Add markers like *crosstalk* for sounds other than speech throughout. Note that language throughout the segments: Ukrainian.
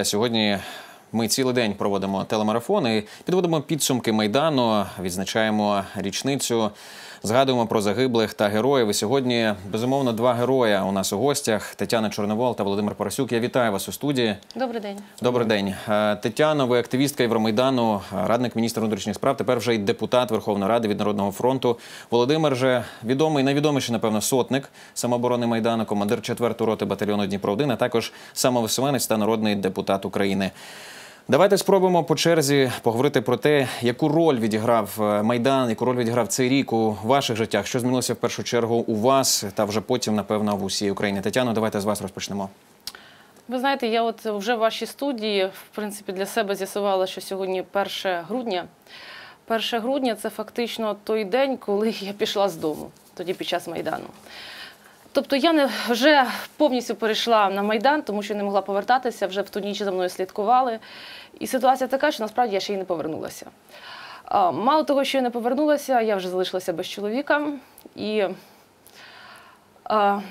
Сьогодні ми цілий день проводимо телемарафон і підводимо підсумки майдану, відзначаємо річницю, згадуємо про загиблих та героїв. І сьогодні безумовно два героя у нас у гостях: Тетяна Чорновол та Володимир Поросюк. Я вітаю вас у студії. Добрий день. Добрий день, Е, Тетяно. Ви активістка Євромайдану, е, радник міністра внутрішніх справ. Тепер вже й депутат Верховної Ради від Народного фронту. Володимир же відомий, найвідоміший, напевно, сотник самооборони майдану, командир 4-ї роти батальйону Дніпро 1 а також самовисуванець та народний депутат України. Давайте спробуємо по черзі поговорити про те, яку роль відіграв е, майдан, яку роль відіграв цей рік у ваших життях. Що змінилося в першу чергу у вас, та вже потім, напевно, в усій Україні. Тетяно, давайте з вас розпочнемо. Ви знаєте, я от вже в вашій студії, в принципі, для себе з'ясувала, що сьогодні 1 грудня. 1 грудня це фактично той день, коли я пішла з дому, тоді під час Майдану. Тобто я не вже повністю перейшла на Майдан, тому що не могла повертатися, вже в ту ніч за мною слідкували. І ситуація така, що насправді я ще й не повернулася. Мало того, що я не повернулася, я вже залишилася без чоловіка і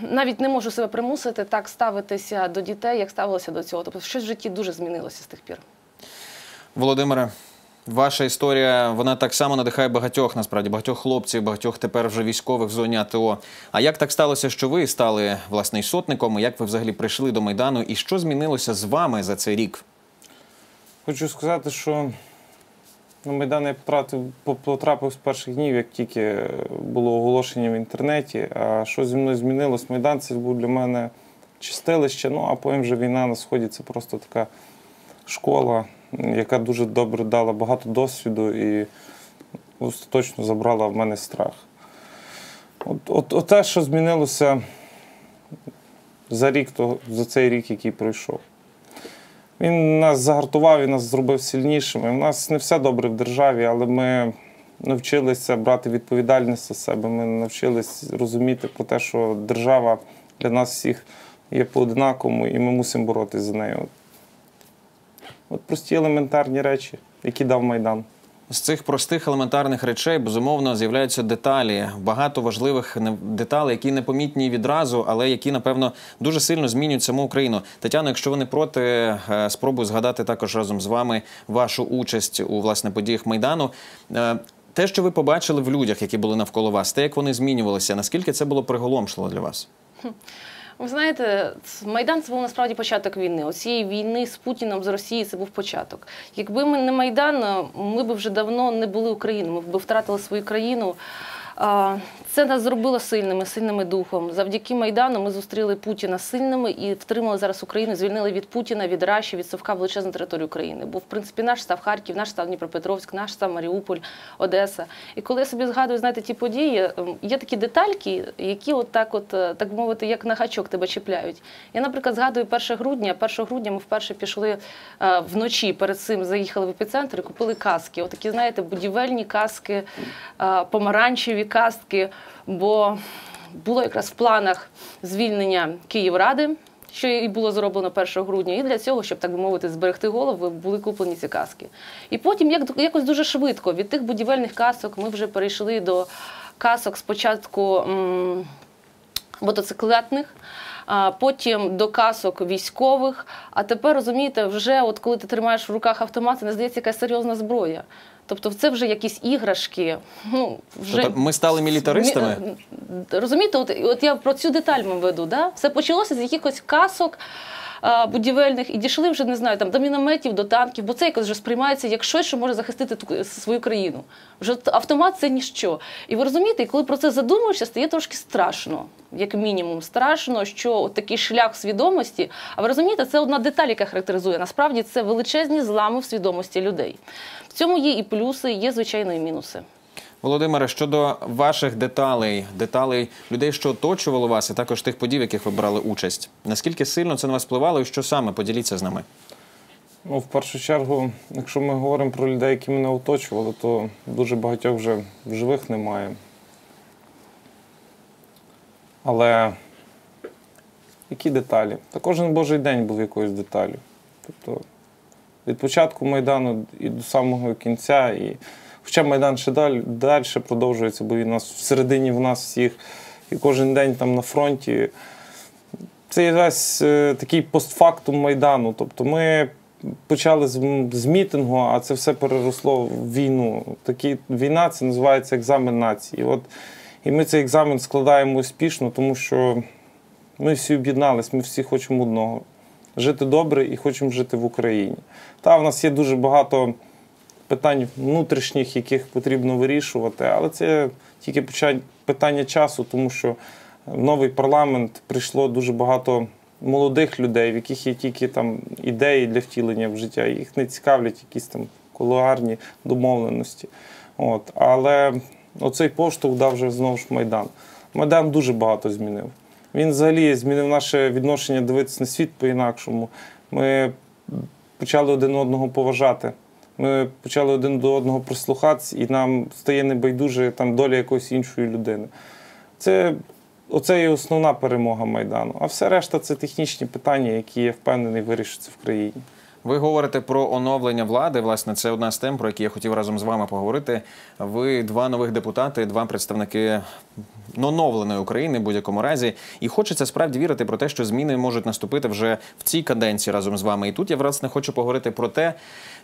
навіть не можу себе примусити так ставитися до дітей, як ставилася до цього. Тобто щось в житті дуже змінилося з тих пір. Володимире, ваша історія вона так само надихає багатьох, насправді, багатьох хлопців, багатьох тепер вже військових в зоні АТО. А як так сталося, що ви стали власне і сотником? Як ви взагалі прийшли до майдану? І що змінилося з вами за цей рік? Хочу сказати, що на Майдан я потрапив, потрапив з перших днів, як тільки було оголошення в інтернеті. А що зі мною змінилось? Майдан це був для мене чистилище, ну а потім вже війна на сході це просто така школа, яка дуже добре дала багато досвіду і остаточно забрала в мене страх. От, от, от те, що змінилося за рік, то, за цей рік, який пройшов. Він нас загартував і нас зробив сильнішими. У нас не все добре в державі, але ми навчилися брати відповідальність за себе. Ми навчилися розуміти про те, що держава для нас всіх є по-однаковому, і ми мусимо боротися за нею. От, прості елементарні речі, які дав Майдан. З цих простих елементарних речей безумовно з'являються деталі, багато важливих не- деталей, які непомітні відразу, але які напевно дуже сильно змінюють саму Україну. Тетяно, якщо ви не проти, е, спробую згадати також разом з вами вашу участь у власне подіях майдану. Е, Те, що ви побачили в людях, які були навколо вас, те, як вони змінювалися, наскільки це було приголомшливо для вас? *laughs* Ви знаєте, Майдан це був насправді початок війни. Оцієї війни з Путіном з Росії це був початок. Якби ми не Майдан, ми б вже давно не були Україною, ми б втратили свою країну. Це нас зробило сильними, сильними духом. Завдяки Майдану ми зустріли Путіна сильними і втримали зараз Україну, звільнили від Путіна, від Раші, від Совка величезну територію України. Бо, в принципі, наш став Харків, наш став Дніпропетровськ, наш став Маріуполь, Одеса. І коли я собі згадую, знаєте, ті події, ем, є такі детальки, які от так, от, е, так мовити, як на гачок тебе чіпляють. Я, наприклад, згадую 1 грудня. 1 грудня ми вперше пішли е, вночі, перед цим заїхали в епіцентр і купили каски. Отакі, знаєте, будівельні каски, е, помаранчеві каски. Бо було якраз в планах звільнення Київради. Що і було зроблено 1 грудня, і для цього, щоб так би мовити, зберегти голову, були куплені ці каски. І потім, як якось дуже швидко, від тих будівельних касок ми вже перейшли до касок спочатку м, мотоциклетних, потім до касок військових. А тепер розумієте, вже от коли ти тримаєш в руках автомат, не здається якась серйозна зброя. Тобто, це вже якісь іграшки. Ну вже Тобто ми стали мілітаристами? Розумієте, от, от я про цю деталь веду. Да? Все почалося з якихось касок. А, Будівельних і дійшли вже не знаю там до мінометів, до танків, бо це якось вже сприймається як щось, що може захистити свою країну. Вже автомат це ніщо. І ви розумієте, коли про це задумуєшся, стає трошки страшно, як мінімум, страшно, що от такий шлях свідомості. А ви розумієте, це одна деталь, яка характеризує. Насправді це величезні злами в свідомості людей. В цьому є і плюси, є звичайно і мінуси. Володимире, щодо ваших деталей, деталей людей, що оточувало вас, і також тих подій, в яких ви брали участь. Наскільки сильно це на вас впливало, і що саме поділіться з нами? Ну, в першу чергу, якщо ми говоримо про людей, які мене оточували, то дуже багатьох вже живих немає. Але які деталі? Та кожен божий день був якоюсь деталю. Тобто від початку Майдану і до самого кінця. І... Хоча Майдан ще далі, далі продовжується, бо він нас всередині в нас всіх, і кожен день там на фронті це весь е, такий постфактум Майдану. Тобто ми почали з, з мітингу, а це все переросло в війну. Такі, війна це називається екзамен нації. От, і ми цей екзамен складаємо успішно, тому що ми всі об'єднались, ми всі хочемо одного жити добре і хочемо жити в Україні. Та в нас є дуже багато питань внутрішніх, яких потрібно вирішувати, але це тільки питання часу, тому що в новий парламент прийшло дуже багато молодих людей, в яких є тільки там ідеї для втілення в життя. Їх не цікавлять якісь там кулуарні домовленості. От. Але оцей поштовх дав вже знову ж Майдан. Майдан дуже багато змінив. Він взагалі змінив наше відношення дивитися на світ по-інакшому. Ми почали один одного поважати. Ми почали один до одного прислухатися, і нам стає небайдуже там доля якоїсь іншої людини. Це оце є основна перемога Майдану. А все решта це технічні питання, які я впевнений вирішаться в країні. Ви говорите про оновлення влади. Власне, це одна з тем, про які я хотів разом з вами поговорити. Ви два нових депутати, два представники оновленої України в будь-якому разі. І хочеться справді вірити про те, що зміни можуть наступити вже в цій каденції разом з вами. І тут я власне хочу поговорити про те,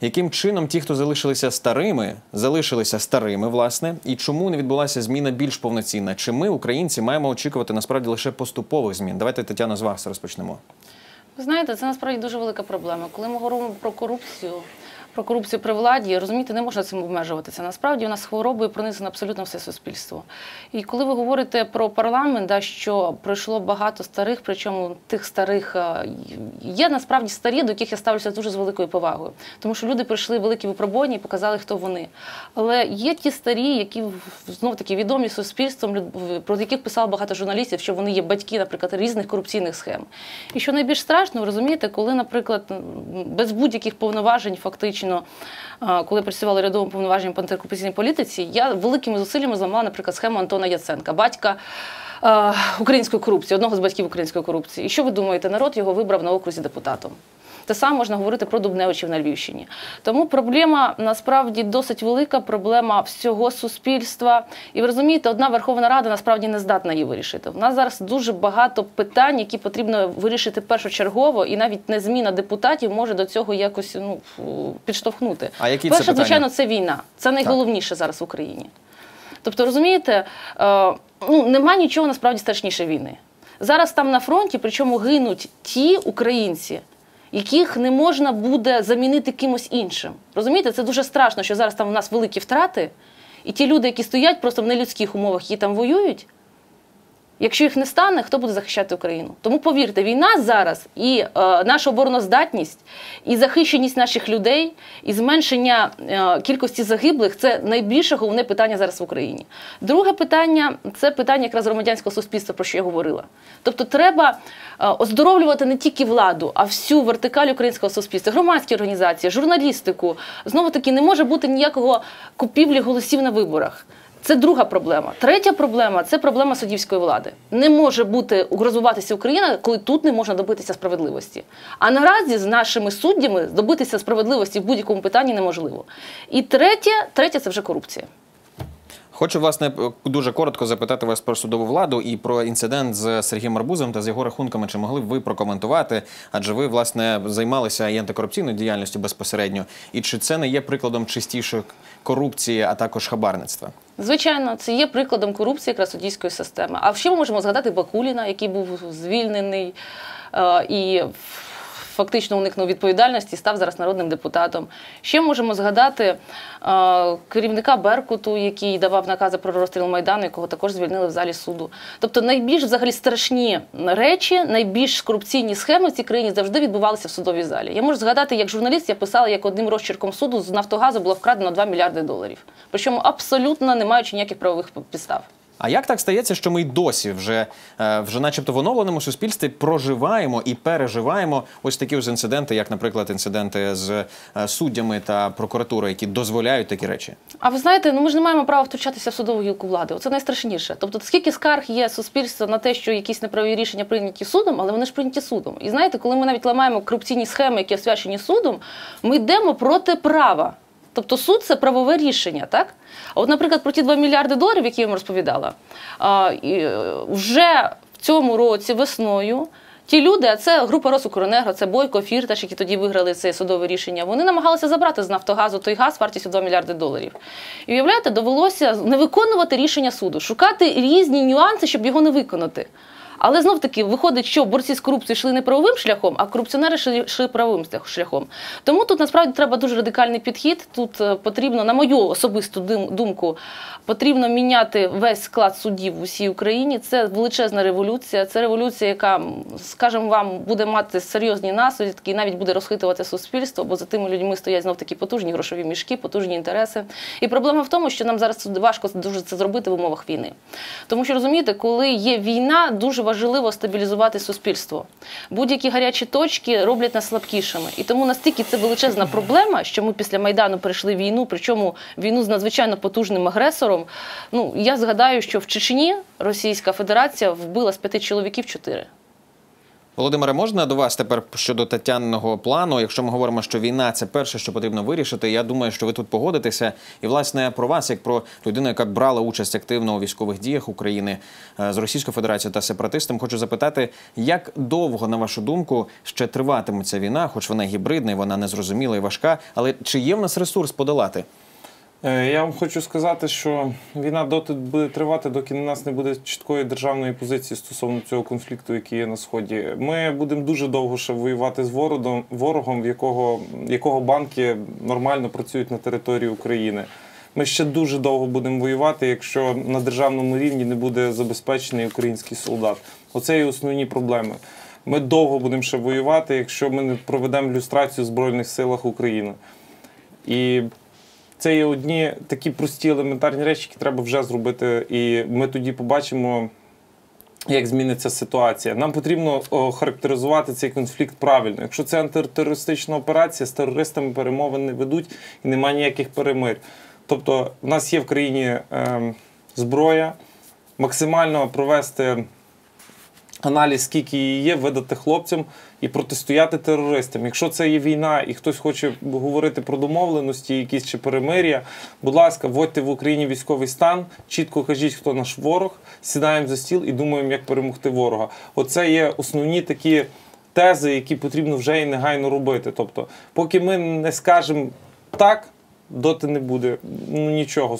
яким чином ті, хто залишилися старими, залишилися старими, власне, і чому не відбулася зміна більш повноцінна? Чи ми, українці, маємо очікувати насправді лише поступових змін? Давайте Тетяна з вас розпочнемо. Знаєте, це насправді дуже велика проблема. Коли ми говоримо про корупцію, про корупцію при владі, розумієте, не можна цим обмежуватися. Насправді у нас хворобою пронизано абсолютно все суспільство. І коли ви говорите про парламент, да, що пройшло багато старих, причому тих старих е, є насправді старі, до яких я ставлюся дуже з великою повагою, тому що люди пройшли великі випробування і показали, хто вони. Але є ті старі, які знов таки відомі суспільством, про яких писало багато журналістів, що вони є батьки, наприклад, різних корупційних схем. І що найбільш страшно, розумієте, коли, наприклад, без будь-яких повноважень, фактично, а, коли працювала рядовим повноваженням по антикорупційній політиці, я великими зусиллями зламала, наприклад, схему Антона Яценка, батька. Української корупції, одного з батьків української корупції. І що ви думаєте, народ його вибрав на окрузі депутатом? Те саме можна говорити про Дубневичів на Львівщині. Тому проблема насправді досить велика, проблема всього суспільства. І ви розумієте, одна Верховна Рада насправді не здатна її вирішити. У нас зараз дуже багато питань, які потрібно вирішити першочергово, і навіть не зміна депутатів може до цього якось ну, підштовхнути. А які це Перше, питання? звичайно, це війна. Це найголовніше зараз в Україні. Тобто, розумієте, е, ну, нема нічого насправді страшніше війни. Зараз там на фронті, причому гинуть ті українці, яких не можна буде замінити кимось іншим. Розумієте, це дуже страшно, що зараз там у нас великі втрати, і ті люди, які стоять просто в нелюдських умовах, і там воюють. Якщо їх не стане, хто буде захищати Україну? Тому повірте, війна зараз і е, наша обороноздатність, і захищеність наших людей, і зменшення е, кількості загиблих це найбільше головне питання зараз в Україні. Друге питання це питання якраз громадянського суспільства, про що я говорила. Тобто, треба е, оздоровлювати не тільки владу, а всю вертикаль українського суспільства, громадські організації, журналістику. Знову таки, не може бути ніякого купівлі голосів на виборах. Це друга проблема. Третя проблема це проблема суддівської влади. Не може бути угрозуватися Україна, коли тут не можна добитися справедливості. А наразі з нашими суддями добитися справедливості в будь-якому питанні неможливо. І третє, третє це вже корупція. Хочу власне дуже коротко запитати вас про судову владу і про інцидент з Сергієм Арбузом та з його рахунками. Чи могли б ви прокоментувати? Адже ви власне займалися і антикорупційною діяльністю безпосередньо. І чи це не є прикладом чистішої корупції, а також хабарництва? Звичайно, це є прикладом корупції якраз системи. А ще ми можемо згадати Бакуліна, який був звільнений е, і фактично уникнув відповідальності, став зараз народним депутатом. Ще можемо згадати е, керівника Беркуту, який давав накази про розстріл Майдану, якого також звільнили в залі суду. Тобто найбільш взагалі страшні речі, найбільш корупційні схеми в цій країні завжди відбувалися в судовій залі. Я можу згадати, як журналіст я писала, як одним розчерком суду з Нафтогазу було вкрадено 2 мільярди доларів. Причому абсолютно не маючи ніяких правових підстав. А як так стається, що ми й досі вже, е, вже начебто в оновленому суспільстві проживаємо і переживаємо ось такі ось інциденти, як, наприклад, інциденти з е, суддями та прокуратурою, які дозволяють такі речі? А ви знаєте, ну ми ж не маємо права втручатися в судову гілку влади. Це найстрашніше. Тобто, скільки скарг є суспільства на те, що якісь неправі рішення прийняті судом, але вони ж прийняті судом. І знаєте, коли ми навіть ламаємо корупційні схеми, які освячені судом, ми йдемо проти права. Тобто суд це правове рішення, так? А от, наприклад, про ті 2 мільярди доларів, які я вам розповідала, е, вже в цьому році весною Ті люди, а це група Росукренерго, це Бойко, Фірташ, які тоді виграли це судове рішення. Вони намагалися забрати з Нафтогазу той газ вартістю 2 мільярди доларів. І уявляєте, довелося не виконувати рішення суду, шукати різні нюанси, щоб його не виконати. Але знов таки виходить, що борці з корупцією йшли не правовим шляхом, а корупціонери йшли, правовим шляхом. Тому тут насправді треба дуже радикальний підхід. Тут е, потрібно, на мою особисту думку, потрібно міняти весь склад судів в усій Україні. Це величезна революція. Це революція, яка, скажімо вам, буде мати серйозні наслідки і навіть буде розхитувати суспільство, бо за тими людьми стоять знов такі потужні грошові мішки, потужні інтереси. І проблема в тому, що нам зараз важко дуже це зробити в умовах війни. Тому що розумієте, коли є війна, дуже важливо стабілізувати суспільство. Будь-які гарячі точки роблять нас слабкішими. І тому настільки це величезна проблема, що ми після Майдану перейшли війну, причому війну з надзвичайно потужним агресором. Ну я згадаю, що в Чечні Російська Федерація вбила з п'яти чоловіків чотири. Володимире, можна до вас тепер щодо Тетяниного плану? Якщо ми говоримо, що війна це перше, що потрібно вирішити, я думаю, що ви тут погодитеся. І власне про вас, як про людину, яка брала участь активно у військових діях України е, з Російською Федерацією та сепаратистами, хочу запитати, як довго, на вашу думку, ще триватиме ця війна, хоч вона гібридна, і вона незрозуміла і важка, але чи є в нас ресурс подолати? Е, Я вам хочу сказати, що війна доти буде тривати, доки у нас не буде чіткої державної позиції стосовно цього конфлікту, який є на сході. Ми будемо дуже довго ще воювати з ворогом, ворогом, якого, якого банки нормально працюють на території України. Ми ще дуже довго будемо воювати, якщо на державному рівні не буде забезпечений український солдат. Оце є основні проблеми. Ми довго будемо ще воювати, якщо ми не проведемо люстрацію в Збройних силах України. І це є одні такі прості елементарні речі, які треба вже зробити. І ми тоді побачимо, як зміниться ситуація. Нам потрібно характеризувати цей конфлікт правильно. Якщо це антитерористична операція, з терористами перемовин не ведуть і немає ніяких перемир. Тобто, в нас є в країні ем, зброя, максимально провести аналіз, скільки її є, видати хлопцям і протистояти терористам. Якщо це є війна і хтось хоче говорити про домовленості, якісь чи перемир'я, будь ласка, вводьте в Україні військовий стан, чітко кажіть, хто наш ворог, сідаємо за стіл і думаємо, як перемогти ворога. Оце є основні такі тези, які потрібно вже і негайно робити. Тобто, поки ми не скажемо так, доти не буде ну, нічого.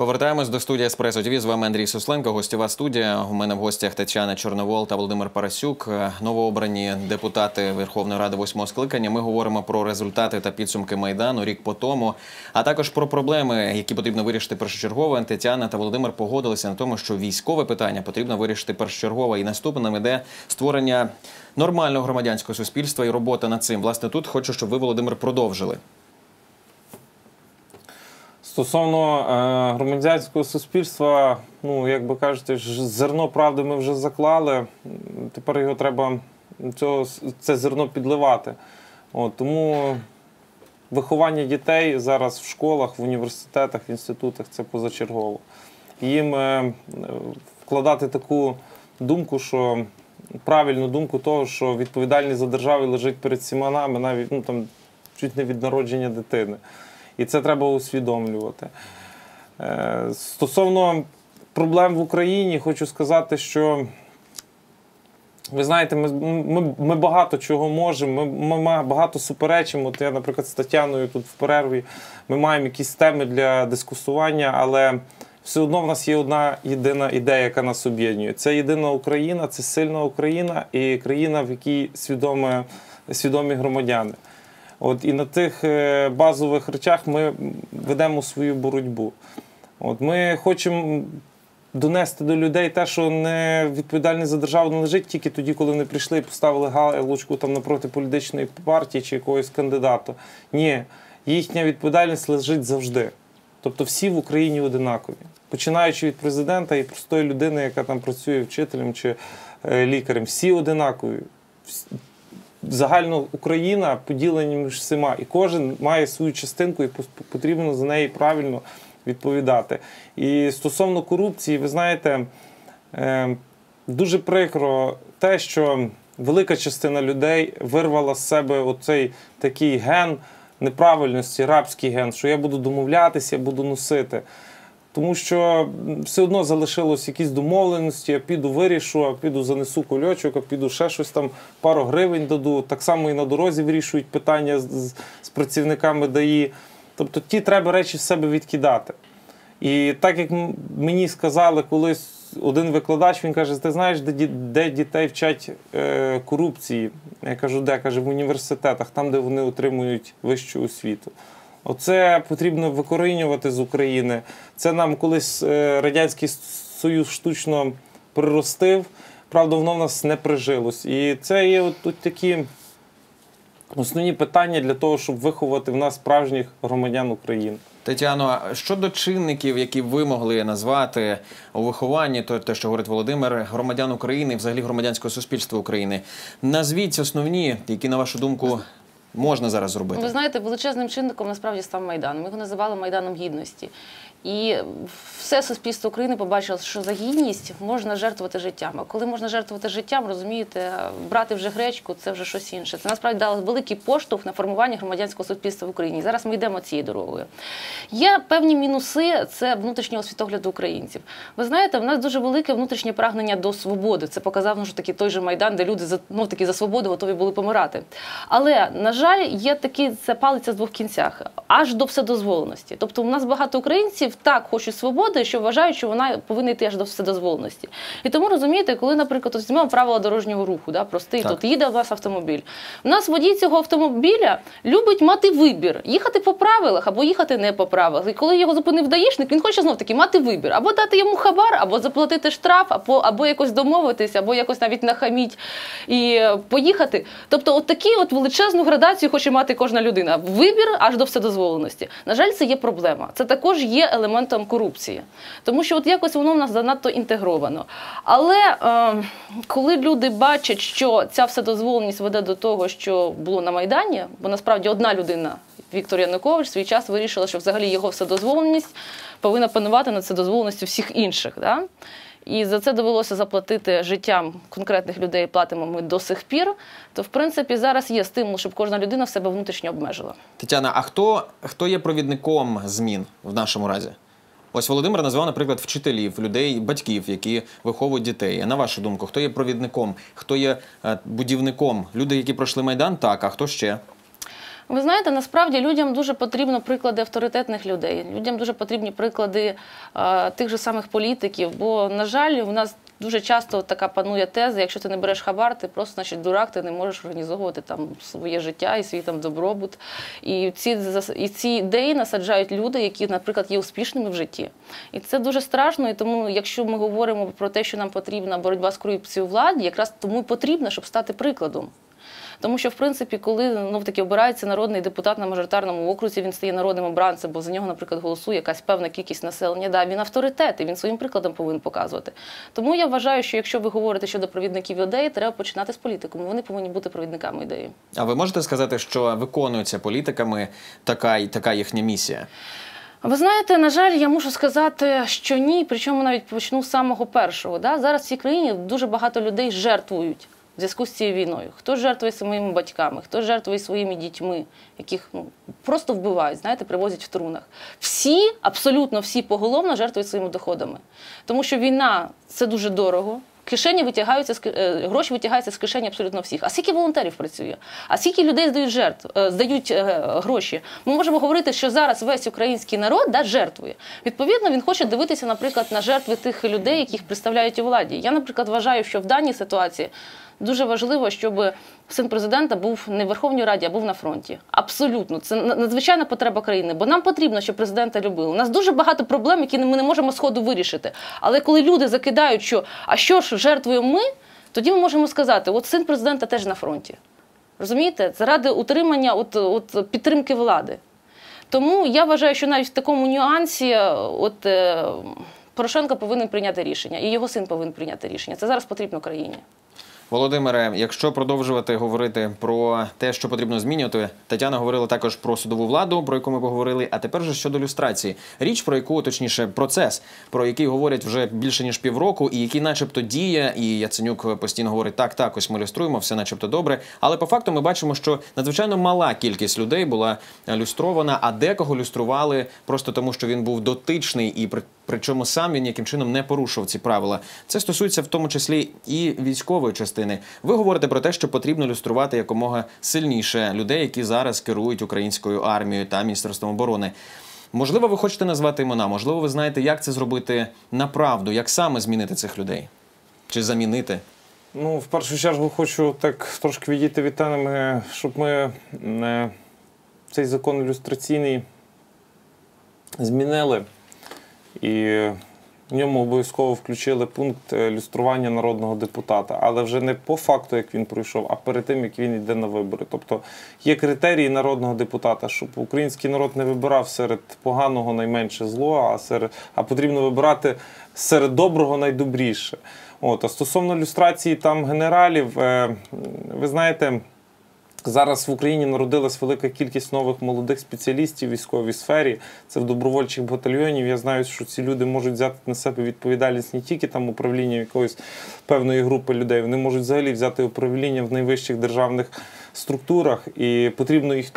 Повертаємось до студії Еспресо ТВ. З вами Андрій Сусленко, гостєва студія. У мене в гостях Тетяна Чорновол та Володимир Парасюк, е, новообрані депутати Верховної Ради восьмого скликання. Ми говоримо про результати та підсумки майдану рік по тому, а також про проблеми, які потрібно вирішити першочергово. Тетяна та Володимир погодилися на тому, що військове питання потрібно вирішити першочергово. І наступним іде створення нормального громадянського суспільства і робота над цим. Власне, тут хочу, щоб ви, Володимир, продовжили. Стосовно е, громадянського суспільства, ну як би кажете, зерно правди ми вже заклали. Тепер його треба цього, це зерно підливати. От, тому виховання дітей зараз в школах, в університетах, в інститутах це позачергово. Їм е, вкладати таку думку, що правильну думку того, що відповідальність за державу лежить перед всіма нами, навіть ну, там, чуть не від народження дитини. І це треба усвідомлювати. Е, Стосовно проблем в Україні, хочу сказати, що ви знаєте, ми, ми, ми багато чого можемо, ми, ми багато суперечимо. От я, наприклад, з Тетяною тут в перерві ми маємо якісь теми для дискусування, але все одно в нас є одна єдина ідея, яка нас об'єднує. Це єдина Україна, це сильна Україна і країна, в якій свідоме, свідомі громадяни. От і на тих е, базових речах ми ведемо свою боротьбу. От ми хочемо донести до людей те, що не відповідальність за державу не лежить тільки тоді, коли вони прийшли і поставили галочку там напроти політичної партії чи якогось кандидата. Ні, їхня відповідальність лежить завжди. Тобто всі в Україні одинакові, починаючи від президента і простої людини, яка там працює вчителем чи е, лікарем, всі одинакові. Загально Україна поділені між всіма, і кожен має свою частинку, і потрібно за неї правильно відповідати. І стосовно корупції, ви знаєте, е, дуже прикро те, що велика частина людей вирвала з себе оцей такий ген неправильності, рабський ген, що я буду домовлятися, я буду носити. Тому що все одно залишилось якісь домовленості, я піду вирішу, а піду занесу кульочок, а піду ще щось там, пару гривень даду. Так само і на дорозі вирішують питання з, з, працівниками ДАІ. Тобто ті треба речі з себе відкидати. І так як мені сказали колись один викладач, він каже: ти знаєш, де, де дітей вчать е, корупції? Я кажу, де? Каже, в університетах, там, де вони отримують вищу освіту. Оце потрібно викорінювати з України. Це нам колись е, Радянський Союз штучно приростив. Правда, воно в нас не прижилось. І це є от такі основні питання для того, щоб виховати в нас справжніх громадян України. Тетяно, щодо чинників, які ви могли назвати у вихованні, то те, що говорить Володимир, громадян України, взагалі громадянського суспільства України, назвіть основні, які на вашу думку можна зараз зробити. Ви знаєте, величезним чинником насправді став Майдан. Ми його називали Майданом Гідності. І все суспільство України побачило, що за гідність можна жертвувати життям. А коли можна жертвувати життям, розумієте, брати вже гречку це вже щось інше. Це насправді дало великий поштовх на формування громадянського суспільства в Україні. Зараз ми йдемо цією дорогою. Є певні мінуси це внутрішнього світогляду українців. Ви знаєте, в нас дуже велике внутрішнє прагнення до свободи. Це показав ну, таки той же майдан, де люди ну таки за свободу готові були помирати. Але на жаль, є такі це палиця з двох кінцях, аж до вседозволеності. Тобто, у нас багато українців так хочуть свободи, що вважають, що вона повинна йти аж до вседозволеності. І тому розумієте, коли, наприклад, візьмемо правила дорожнього руху, да, простий, Так. тут їде у нас автомобіль. У нас водій цього автомобіля любить мати вибір: їхати по правилах або їхати не по правилах. І коли його зупинив даїшник, він хоче знов таки мати вибір або дати йому хабар, або заплатити штраф, або, або якось домовитись, або якось навіть нахаміть і е, поїхати. Тобто, от такі от величезну градацію хоче мати кожна людина. Вибір аж до вседозволеності. На жаль, це є проблема. Це також є елементом корупції, тому що от якось воно в нас занадто інтегровано. Але е, коли люди бачать, що ця вседозволеність веде до того, що було на Майдані, бо насправді одна людина, Віктор Янукович, в свій час вирішила, що взагалі його вседозволеність повинна панувати над вседозволеністю всіх інших. Да? І за це довелося заплатити життям конкретних людей, платимо ми до сих пір. То в принципі зараз є стимул, щоб кожна людина в себе внутрішньо обмежила. Тетяна, а хто, хто є провідником змін в нашому разі? Ось Володимир назвав, наприклад, вчителів, людей, батьків, які виховують дітей. На вашу думку, хто є провідником, хто є е, будівником? Люди, які пройшли майдан, так, а хто ще? Ви знаєте, насправді людям дуже потрібно приклади авторитетних людей. Людям дуже потрібні приклади е, тих же самих політиків. Бо, на жаль, у нас дуже часто така панує теза: якщо ти не береш хабар, ти просто значить дурак, ти не можеш організовувати там своє життя і свій там добробут. І ці і ці ідеї насаджають люди, які, наприклад, є успішними в житті. І це дуже страшно. І тому, якщо ми говоримо про те, що нам потрібна боротьба з корупцією у владі, якраз тому і потрібно, щоб стати прикладом. Тому що, в принципі, коли ну, таки обирається народний депутат на мажоритарному окрузі, він стає народним обранцем, бо за нього, наприклад, голосує якась певна кількість населення. Да, він авторитет, і він своїм прикладом повинен показувати. Тому я вважаю, що якщо ви говорите щодо провідників ідеї, треба починати з політикуму. Вони повинні бути провідниками ідеї. А ви можете сказати, що виконується політиками така, така їхня місія? Ви знаєте, на жаль, я мушу сказати, що ні, причому навіть почну з самого першого. Да? Зараз в цій країні дуже багато людей жертвують в зв'язку з цією війною. Хто жертвує своїми батьками, хто жертвує своїми дітьми, яких ну, просто вбивають, знаєте, привозять в трунах. Всі, абсолютно всі поголовно жертвують своїми доходами. Тому що війна це дуже дорого. Кишені витягаються е, гроші витягаються з кишені абсолютно всіх. А скільки волонтерів працює? А скільки людей здають жертв, е, здають е, гроші? Ми можемо говорити, що зараз весь український народ да, жертвує. Відповідно, він хоче дивитися, наприклад, на жертви тих людей, яких представляють у владі. Я, наприклад, вважаю, що в даній ситуації дуже важливо, щоб син президента був не в Верховній Раді, а був на фронті. Абсолютно, це надзвичайна потреба країни, бо нам потрібно, щоб президента любили. У нас дуже багато проблем, які ми не можемо сходу вирішити. Але коли люди закидають, що а що ж жертвуємо ми, тоді ми можемо сказати: от син президента теж на фронті. Розумієте? Заради утримання от, от, підтримки влади. Тому я вважаю, що навіть в такому нюансі е, от, е, Порошенко повинен прийняти рішення, і його син повинен прийняти рішення. Це зараз потрібно країні. Володимире, якщо продовжувати говорити про те, що потрібно змінювати, Тетяна говорила також про судову владу, про яку ми поговорили. А тепер же щодо люстрації, річ про яку, точніше, процес, про який говорять вже більше ніж півроку, і який, начебто, діє, і Яценюк постійно говорить: так, так, ось ми люструємо, все начебто добре. Але по факту ми бачимо, що надзвичайно мала кількість людей була люстрована, а декого люстрували просто тому, що він був дотичний і причому сам він яким чином не порушував ці правила. Це стосується в тому числі і військової частини. Ви говорите про те, що потрібно люструвати якомога сильніше людей, які зараз керують українською армією та міністерством оборони. Можливо, ви хочете назвати імена, можливо, ви знаєте, як це зробити направду, як саме змінити цих людей чи замінити. Ну, в першу чергу хочу так трошки відійти від теми, щоб ми е, цей закон ілюстраційний змінили і в ньому обов'язково включили пункт е, люстрування народного депутата, але вже не по факту, як він пройшов, а перед тим, як він йде на вибори. Тобто є критерії народного депутата, щоб український народ не вибирав серед поганого найменше зло, а серед а потрібно вибирати серед доброго найдобріше. От, а стосовно люстрації там генералів, е, ви знаєте. Зараз в Україні народилась велика кількість нових молодих спеціалістів в військовій сфері. Це в добровольчих батальйонів. Я знаю, що ці люди можуть взяти на себе відповідальність не тільки там управління якоїсь певної групи людей, вони можуть взагалі взяти управління в найвищих державних структурах, і потрібно їх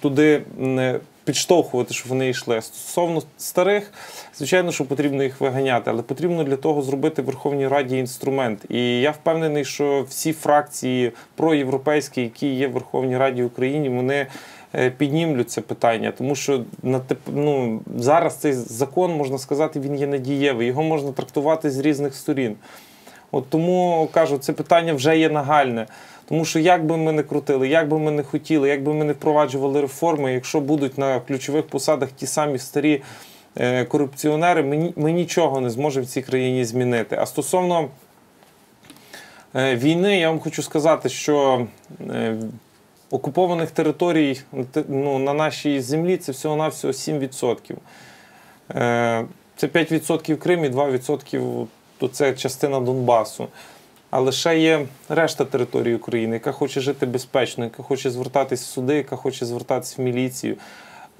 туди не підштовхувати, щоб вони йшли. Стосовно старих, звичайно, що потрібно їх виганяти, але потрібно для того зробити в Верховній Раді інструмент. І я впевнений, що всі фракції проєвропейські, які є в Верховній Раді України, вони е, піднімлють це питання, тому що на ну, зараз цей закон можна сказати, він є недієвий. Його можна трактувати з різних сторін. От тому кажу, це питання вже є нагальне. Тому що як би ми не крутили, як би ми не хотіли, як би ми не впроваджували реформи, якщо будуть на ключових посадах ті самі старі е, корупціонери, ми, ми нічого не зможемо в цій країні змінити. А стосовно е, війни, я вам хочу сказати, що е, окупованих територій ну, на нашій землі це всього-навсього 7%. Е, Це 5% Крим і 2% то це частина Донбасу. Але ще є решта території України, яка хоче жити безпечно, яка хоче звертатись в суди, яка хоче звертатись в міліцію.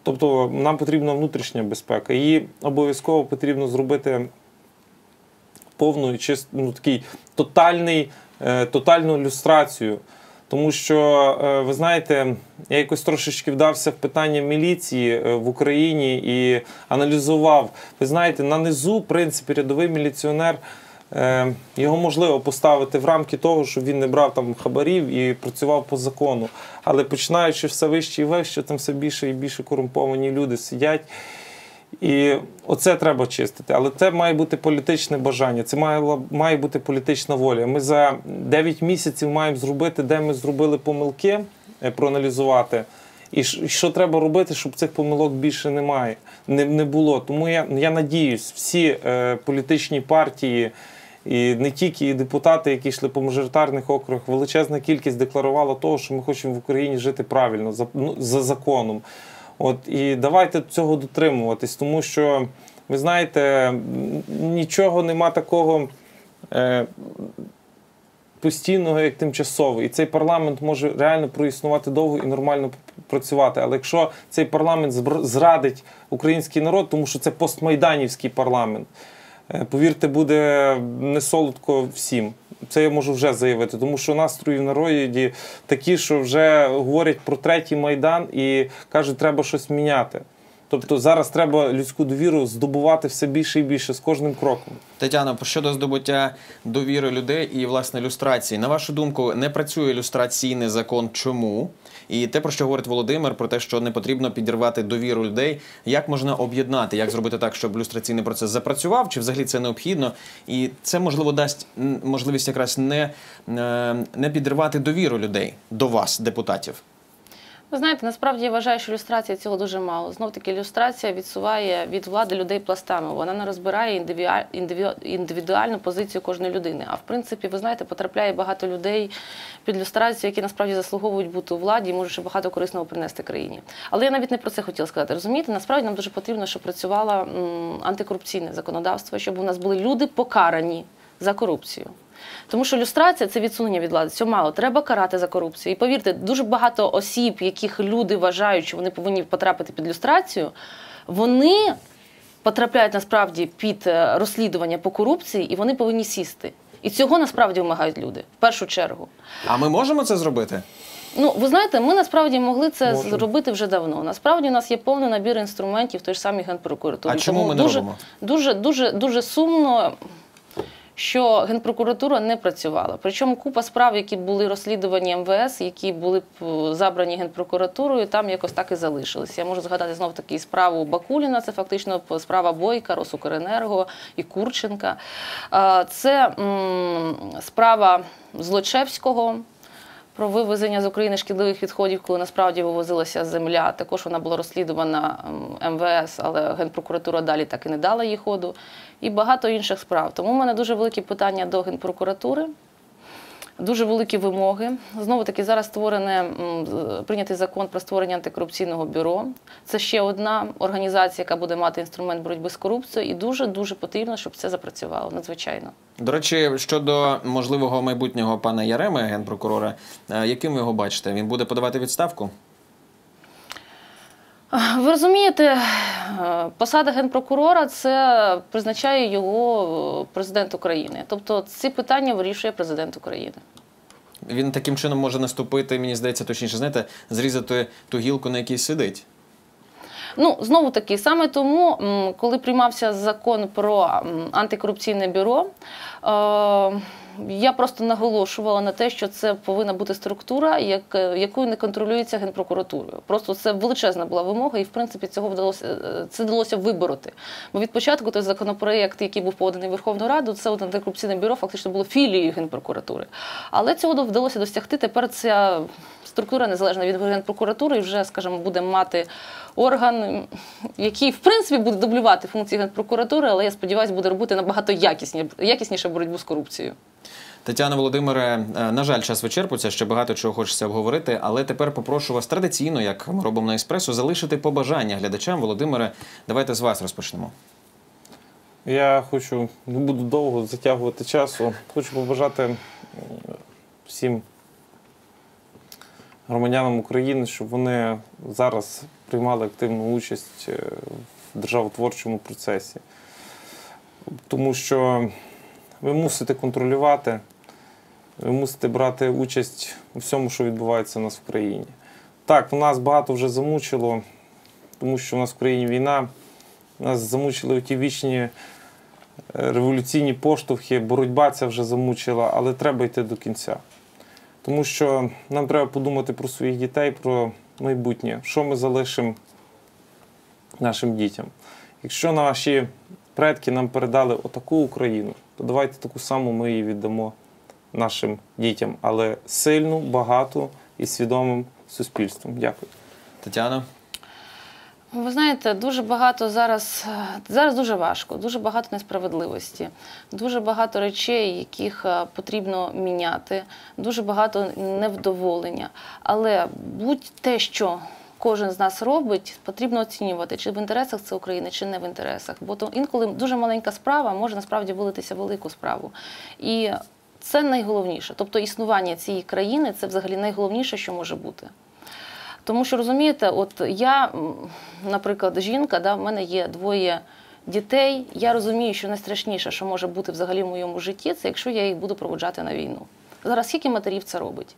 Тобто нам потрібна внутрішня безпека. Її обов'язково потрібно зробити повну, чист, ну, такий тотальний, е, тотальну люстрацію. Тому що, е, ви знаєте, я якось трошечки вдався в питання міліції е, в Україні і аналізував. Ви знаєте, на низу, в принципі, рядовий міліціонер. Е, Його можливо поставити в рамки того, щоб він не брав там хабарів і працював по закону. Але починаючи все вище і вище, там все більше і більше корумповані люди сидять. І оце треба чистити. Але це має бути політичне бажання, це має, має бути політична воля. Ми за 9 місяців маємо зробити, де ми зробили помилки, е, проаналізувати. І що треба робити, щоб цих помилок більше немає, не, не було. Тому я, я надіюсь, всі е, політичні партії, і не тільки депутати, які йшли по мажоритарних округах, величезна кількість декларувала того, що ми хочемо в Україні жити правильно, за, ну, за законом. От і давайте цього дотримуватись, тому що ви знаєте, нічого нема такого е, постійного, як тимчасовий. І цей парламент може реально проіснувати довго і нормально працювати. Але якщо цей парламент зрадить український народ, тому що це постмайданівський парламент, повірте, буде не солодко всім. Це я можу вже заявити, тому що настрої в народі такі, що вже говорять про третій майдан і кажуть, треба щось міняти. Тобто зараз треба людську довіру здобувати все більше і більше з кожним кроком. Тетяно, щодо здобуття довіри людей і власне люстрації, на вашу думку, не працює люстраційний закон чому? І те, про що говорить Володимир, про те, що не потрібно підірвати довіру людей, як можна об'єднати, як зробити так, щоб люстраційний процес запрацював, чи взагалі це необхідно? І це можливо дасть можливість якраз не, е, не підривати довіру людей до вас, депутатів. Ви знаєте, насправді я вважаю, що ілюстрація цього дуже мало. Знов таки, ілюстрація відсуває від влади людей пластами. Вона не розбирає індивідуальну позицію кожної людини. А в принципі, ви знаєте, потрапляє багато людей під люстрацію, які насправді заслуговують бути у владі і можуть ще багато корисного принести країні. Але я навіть не про це хотіла сказати. Розумієте, насправді нам дуже потрібно, щоб працювало антикорупційне законодавство, щоб у нас були люди покарані за корупцію. Тому що люстрація це відсунення від влади. Цього мало. Треба карати за корупцію. І повірте, дуже багато осіб, яких люди вважають, що вони повинні потрапити під люстрацію, вони потрапляють насправді під е, розслідування по корупції, і вони повинні сісти. І цього насправді вимагають люди в першу чергу. А ми можемо це зробити? Ну, ви знаєте, ми насправді могли це Можемо. зробити вже давно. Насправді у нас є повний набір інструментів той ж самій генпрокуратурі. А чому Тому ми не дуже, робимо? Дуже, дуже, дуже сумно. Що генпрокуратура не працювала. Причому купа справ, які були розслідувані МВС, які були е, забрані генпрокуратурою, там якось так і залишилися. Я можу згадати знов таки справу Бакуліна, це фактично справа Бойка, Росукренерго і Курченка. Це справа Злочевського. Про вивезення з України шкідливих відходів, коли насправді вивозилася земля. Також вона була розслідувана МВС, але Генпрокуратура далі так і не дала їй ходу. І багато інших справ. Тому в мене дуже великі питання до Генпрокуратури. Дуже великі вимоги. Знову таки, зараз створене прийнятий закон про створення антикорупційного бюро. Це ще одна організація, яка буде мати інструмент боротьби з корупцією, і дуже дуже потрібно, щоб це запрацювало надзвичайно. До речі, щодо можливого майбутнього пана Яреми, генпрокурора, е, яким ви його бачите? Він буде подавати відставку? Ви розумієте, е, посада генпрокурора це призначає його е, президент України. Тобто ці питання вирішує президент України. Він таким чином може наступити, мені здається, точніше, знаєте, зрізати ту гілку, на якій сидить. Ну, знову таки, саме тому, коли приймався закон про антикорупційне бюро, е, я просто наголошувала на те, що це повинна бути структура, як, е, якою не контролюється генпрокуратурою. Просто це величезна була вимога, і в принципі цього вдалося е, це вдалося вибороти. Бо від початку той законопроект, який був поданий Верховну Раду, це от антикорупційне бюро фактично було філією генпрокуратури. Але цього вдалося досягти. Тепер ця структура незалежна від генпрокуратури і вже, скажімо, буде мати орган, який в принципі буде дублювати функції генпрокуратури, але я сподіваюся, буде робити набагато якісні, якісніше боротьбу з корупцією. Тетяна Володимире, е, на жаль, час вичерпується, ще багато чого хочеться обговорити, але тепер попрошу вас традиційно, як ми робимо на еспресо, залишити побажання глядачам. Володимире, давайте з вас розпочнемо. Я хочу, не буду довго затягувати часу. Хочу побажати всім громадянам України, щоб вони зараз приймали активну участь е, в державотворчому процесі. Тому що ви мусите контролювати, ви мусите брати участь у всьому, що відбувається у нас в країні. Так, у нас багато вже замучило, тому що у нас в країні війна. Нас замучили ті вічні е, революційні поштовхи, боротьба ця вже замучила, але треба йти до кінця. Тому що нам треба подумати про своїх дітей, про майбутнє, що ми залишимо нашим дітям. Якщо наші предки нам передали отаку Україну, то давайте таку саму ми її віддамо нашим дітям, але сильну, багату і свідомим суспільством. Дякую. Тетяно, Ви знаєте, дуже багато зараз е, зараз дуже важко, дуже багато несправедливості, дуже багато речей, яких е, потрібно міняти, дуже багато невдоволення. Але будь-те, що кожен з нас робить, потрібно оцінювати, чи в інтересах це України, чи не в інтересах. Бо то інколи дуже маленька справа може насправді вилитися в велику справу. І це найголовніше. Тобто існування цієї країни це взагалі найголовніше, що може бути. Тому що розумієте, от я, наприклад, жінка, да, в мене є двоє дітей. Я розумію, що найстрашніше, що може бути взагалі в моєму житті, це якщо я їх буду проводжати на війну. Зараз скільки матерів це робить?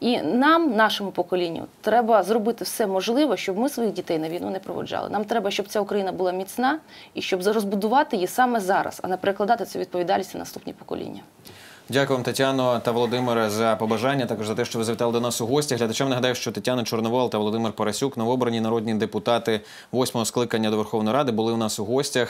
І нам, нашому поколінню, треба зробити все можливе, щоб ми своїх дітей на війну не проводжали. Нам треба, щоб ця Україна була міцна і щоб розбудувати її саме зараз, а не перекладати цю відповідальність на наступні покоління. Дякую вам, Тетяно та Володимире, за побажання, також за те, що ви завітали до нас у гості. Глядачам нагадаю, що Тетяна Чорновол та Володимир Парасюк, новообрані народні депутати восьмого скликання до Верховної Ради, були у нас у гостях.